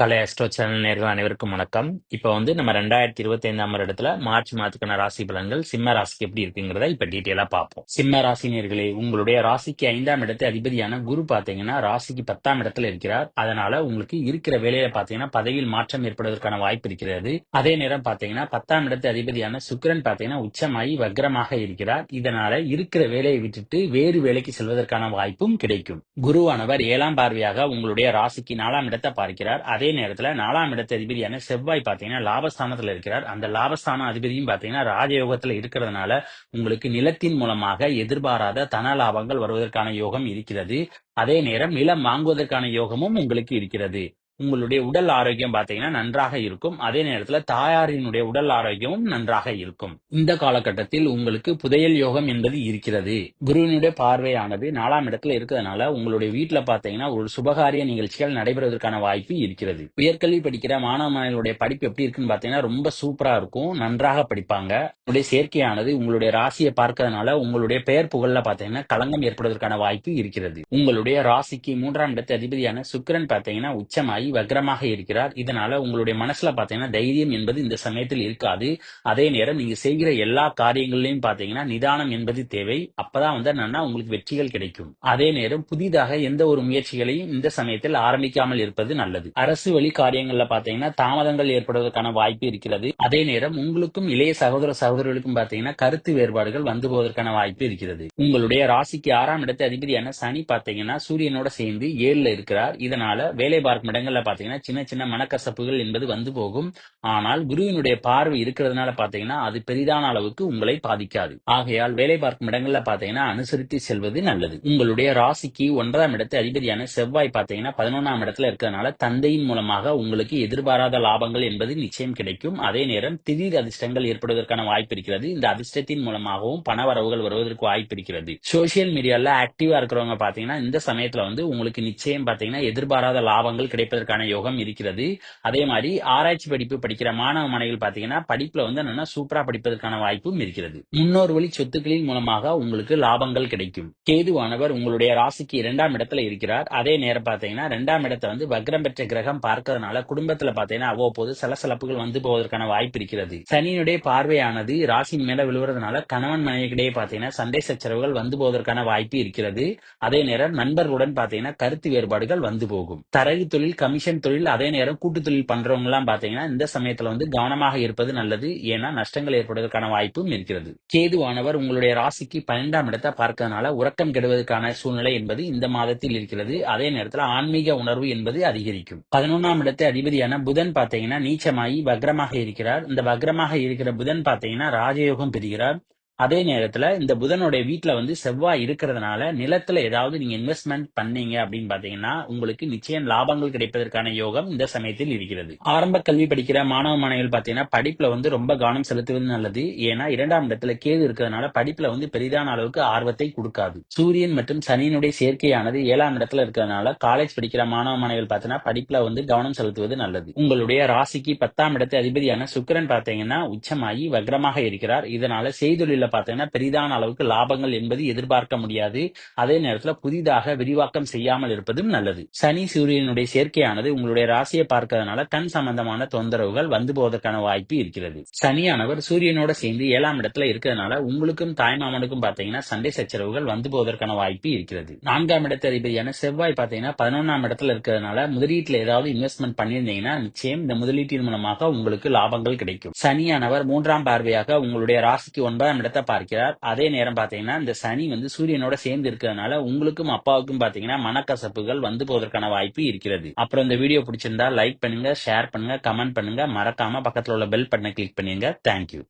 கலை astro channel நேர்கள் அனைவருக்கும் வணக்கம். இப்போ வந்து நம்ம ரெண்டாயிரத்தி இருபத்தி ஐந்தாம் வருடத்துல மார்ச் மாதத்துக்கான ராசி பலன்கள் சிம்ம ராசிக்கு எப்படி இருக்குங்கிறத இப்ப டீட்டெயிலா பார்ப்போம். சிம்ம ராசி நேர்களே உங்களுடைய ராசிக்கு ஐந்தாம் இடத்து அதிபதியான குரு பாத்தீங்கன்னா ராசிக்கு பத்தாம் இடத்துல இருக்கிறார். அதனால உங்களுக்கு இருக்கிற வேலையில பாத்தீங்கன்னா பதவியில் மாற்றம் ஏற்படுவதற்கான வாய்ப்பு இருக்கிறது. அதே நேரம் பாத்தீங்கன்னா பத்தாம் இடத்து அதிபதியான சுக்கிரன் பாத்தீங்கன்னா உச்சமாகி வக்ரமாக இருக்கிறார். இதனால இருக்கிற வேலையை விட்டுட்டு வேறு வேலைக்கு செல்வதற்கான வாய்ப்பும் கிடைக்கும். குருவானவர் ஏழாம் பார்வையாக உங்களுடைய ராசிக்கு நாலாம் இடத்தை பார்க்கிறார். அதே நேரத்துல நாலாம் இடத்து அதிபதியான செவ்வாய் பாத்தீங்கன்னா லாபஸ்தானத்துல இருக்கிறார். அந்த லாபஸ்தான அதிபதியும் பாத்தீங்கன்னா ராஜயோகத்துல இருக்கிறதுனால உங்களுக்கு நிலத்தின் மூலமாக எதிர்பாராத தன லாபங்கள் வருவதற்கான யோகம் இருக்கிறது. அதே நேரம் நிலம் வாங்குவதற்கான யோகமும் உங்களுக்கு இருக்கிறது. உங்களுடைய உடல் ஆரோக்கியம் பாத்தீங்கன்னா நன்றாக இருக்கும். அதே நேரத்துல தாயாரினுடைய உடல் ஆரோக்கியமும் நன்றாக இருக்கும். இந்த காலகட்டத்தில் உங்களுக்கு புதையல் யோகம் என்பது இருக்கிறது. குருவினுடைய பார்வையானது நாலாம் இடத்துல இருக்கிறதுனால உங்களுடைய வீட்டுல பாத்தீங்கன்னா ஒரு சுபகாரிய நிகழ்ச்சிகள் நடைபெறுவதற்கான வாய்ப்பு இருக்கிறது. உயர்கல்வி படிக்கிற மாணவ மாணவிகளுடைய படிப்பு எப்படி இருக்குன்னு பாத்தீங்கன்னா ரொம்ப சூப்பரா இருக்கும். நன்றாக படிப்பாங்க. உங்களுடைய சேர்க்கையானது உங்களுடைய ராசியை பார்க்கறதுனால உங்களுடைய பெயர் புகழ்ல பாத்தீங்கன்னா களங்கம் ஏற்படுவதற்கான வாய்ப்பு இருக்கிறது. உங்களுடைய ராசிக்கு மூன்றாம் இடத்து அதிபதியான சுக்கிரன் பாத்தீங்கன்னா உச்சமாகி வக்ரமாக இருக்கிறார். இதனால உங்களுடைய மனசுல பாத்தீங்கன்னா தைரியம் என்பது இந்த சமயத்தில் இருக்காது. அதே நேரம் நீங்க செய்கிற எல்லா காரியங்களையும் பாத்தீங்கன்னா நிதானம் என்பது தேவை. அப்பதான் வந்து என்னன்னா உங்களுக்கு வெற்றிகள் கிடைக்கும். அதே நேரம் புதிதாக எந்த ஒரு முயற்சிகளையும் இந்த சமயத்தில் ஆரம்பிக்காமல் இருப்பது நல்லது. அரசு வழி காரியங்கள்ல பாத்தீங்கன்னா தாமதங்கள் ஏற்படுவதற்கான வாய்ப்பு இருக்கிறது. அதே நேரம் உங்களுக்கும் இளைய சகோதர சகோதரர்களுக்கும் பாத்தீங்கன்னா கருத்து வேறுபாடுகள் வந்து போவதற்கான வாய்ப்பு இருக்கிறது. உங்களுடைய ராசிக்கு ஆறாம் இடத்தை அதிபதியான சனி பாத்தீங்கன்னா சூரியனோட சேர்ந்து ஏழுல இருக்கிறார். இதனால வேலை பார்க்கும் இடங்கள்ல பாத்தீங்கன்னா சின்ன சின்ன மனக்கசப்புகள் என்பது வந்து போகும். ஆனால் குருவினுடைய பார்வை இருக்கிறதுனால பாத்தீங்கன்னா அது பெரிதான அளவுக்கு உங்களை பாதிக்காது. ஆகையால் வேலை பார்க்கும் இடங்கள்ல பாத்தீங்கன்னா அனுசரித்து செல்வது நல்லது. உங்களுடைய ராசிக்கு ஒன்பதாம் இடத்து அதிபதியான செவ்வாய் பாத்தீங்கன்னா பதினொன்றாம் இடத்துல இருக்கிறதுனால தந்தையின் மூலமாக உங்களுக்கு எதிர்பாராத லாபங்கள் என்பது நிச்சயம் கிடைக்கும். அதே நேரம் திடீர் அதிர்ஷ்டங்கள் ஏற்படுவதற்கான வாய்ப்பு இருக்கிறது. இந்த அதிர்ஷ்டத்தின் மூலமாகவும் பண வரவுகள் வருவதற்கு வாய்ப்பு இருக்கிறது. சோசியல் மீடியால ஆக்டிவா இருக்கிறவங்க பாத்தீங்கன்னா இந்த சமயத்துல வந்து உங்களுக்கு நிச்சயம் பாத்தீங்கன்னா எதிர்பாராத லாபங்கள் கிடைப்பதற்கு படிப்பதற்கான யோகம் இருக்கிறது. அதே மாதிரி ஆராய்ச்சி படிப்பு படிக்கிற மாணவ மாணவிகள் பாத்தீங்கன்னா படிப்புல வந்து என்னன்னா சூப்பரா படிப்பதற்கான வாய்ப்பும் இருக்கிறது. முன்னோர் வழி சொத்துக்களின் மூலமாக உங்களுக்கு லாபங்கள் கிடைக்கும். கேதுவானவர் உங்களுடைய ராசிக்கு இரண்டாம் இடத்துல இருக்கிறார். அதே நேரம் பாத்தீங்கன்னா இரண்டாம் இடத்தை வந்து வக்ரம் பெற்ற கிரகம் பார்க்கறதுனால குடும்பத்துல பாத்தீங்கன்னா அவ்வப்போது சலசலப்புகள் வந்து போவதற்கான வாய்ப்பு இருக்கிறது. சனியினுடைய பார்வையானது ராசியின் மேல விழுவுறதுனால கணவன் மனைவிக்கிடையே பாத்தீங்கன்னா சண்டை சச்சரவுகள் வந்து போவதற்கான வாய்ப்பு இருக்கிறது. அதே நேரம் நண்பர்களுடன் பாத்தீங்கன்னா கருத்து வேறுபாடுகள் வந்து போகும். தரகு தொழில் கமிஷன் தொழில் அதே நேரம் கூட்டு தொழில் பண்றவங்க எல்லாம் பாத்தீங்கன்னா இந்த சமயத்துல வந்து கவனமாக இருப்பது நல்லது. ஏன்னா நஷ்டங்கள் ஏற்படுவதற்கான வாய்ப்பும் இருக்கிறது. கேதுவானவர் உங்களுடைய ராசிக்கு பன்னெண்டாம் இடத்தை பார்க்கறதுனால உறக்கம் கெடுவதற்கான சூழ்நிலை என்பது இந்த மாதத்தில் இருக்கிறது. அதே நேரத்தில் ஆன்மீக உணர்வு என்பது அதிகரிக்கும். பதினொன்றாம் இடத்தை அதிபதியான புதன் பாத்தீங்கன்னா நீச்சமாகி வக்ரமாக இருக்கிறார். இந்த வக்ரமாக இருக்கிற புதன் பாத்தீங்கன்னா ராஜயோகம் பெறுகிறார். அதே நேரத்துல இந்த புதனுடைய வீட்டுல வந்து செவ்வாய் இருக்கிறதுனால நிலத்துல ஏதாவது நீங்க இன்வெஸ்ட்மெண்ட் பண்ணீங்க அப்படின்னு பாத்தீங்கன்னா உங்களுக்கு நிச்சயம் லாபங்கள் கிடைப்பதற்கான யோகம் இந்த சமயத்தில் இருக்கிறது. ஆரம்ப கல்வி படிக்கிற மாணவ மாணவிகள் பாத்தீங்கன்னா படிப்புல வந்து ரொம்ப கவனம் செலுத்துவது நல்லது. ஏன்னா இரண்டாம் இடத்துல கேது இருக்கிறதுனால படிப்புல வந்து பெரிதான அளவுக்கு ஆர்வத்தை கொடுக்காது. சூரியன் மற்றும் சனியினுடைய சேர்க்கையானது ஏழாம் இடத்துல இருக்கிறதுனால காலேஜ் படிக்கிற மாணவ மாணவிகள் பாத்தீங்கன்னா படிப்புல வந்து கவனம் செலுத்துவது நல்லது. உங்களுடைய ராசிக்கு பத்தாம் இடத்து அதிபதியான சுக்கிரன் பாத்தீங்கன்னா உச்சமாகி வக்ரமாக இருக்கிறார். இதனால செய்தொழில பார்த்தீங்கன்னா பெரிதான அளவுக்கு லாபங்கள் என்பது எதிர்பார்க்க முடியாது. அதே நேரத்தில் புதிதாக விரிவாக்கம் செய்யாமல் இருப்பதும் நல்லது. சனி சூரியனுடைய சேர்க்கையானது உங்களுடைய ராசியை பார்க்கறதுனால கண் சம்பந்தமான தொந்தரவுகள் வந்து போவதற்கான வாய்ப்பு இருக்கிறது. சனியானவர் சூரியனோட சேர்ந்து ஏழாம் இடத்துல இருக்கிறதுனால உங்களுக்கும் தாய்மாமனுக்கும் பார்த்தீங்கன்னா சண்டை சச்சரவுகள் வந்து போவதற்கான வாய்ப்பு இருக்கிறது. நான்காம் இடத்து அதிபதியான செவ்வாய் பாத்தீங்கன்னா பதினொன்றாம் இடத்துல இருக்கிறதுனால முதலீட்டில் ஏதாவது இன்வெஸ்ட்மெண்ட் பண்ணியிருந்தீங்கன்னா நிச்சயம் இந்த முதலீட்டின் மூலமாக உங்களுக்கு லாபங்கள் கிடைக்கும். சனியானவர் மூன்றாம் பார்வையாக உங்களுடைய ராசிக்கு ஒன்பதாம் இடத்தை பார்க்கிறார். அதே நேரம் பாத்தீங்கன்னா இந்த சனி வந்து சூரியனோட சேர்ந்து இருக்கிறதுனால உங்களுக்கும் அப்பாவுக்கும் பாத்தீங்கன்னா மனக்கசப்புகள் வந்து போவதற்கான வாய்ப்பு இருக்கிறது. அப்புறம் இந்த வீடியோ பிடிச்சிருந்தா லைக் பண்ணுங்க ஷேர் பண்ணுங்க கமெண்ட் பண்ணுங்க. மறக்காம பக்கத்துல உள்ள பெல் பட்டனை கிளிக் பண்ணுங்க தேங்க்யூ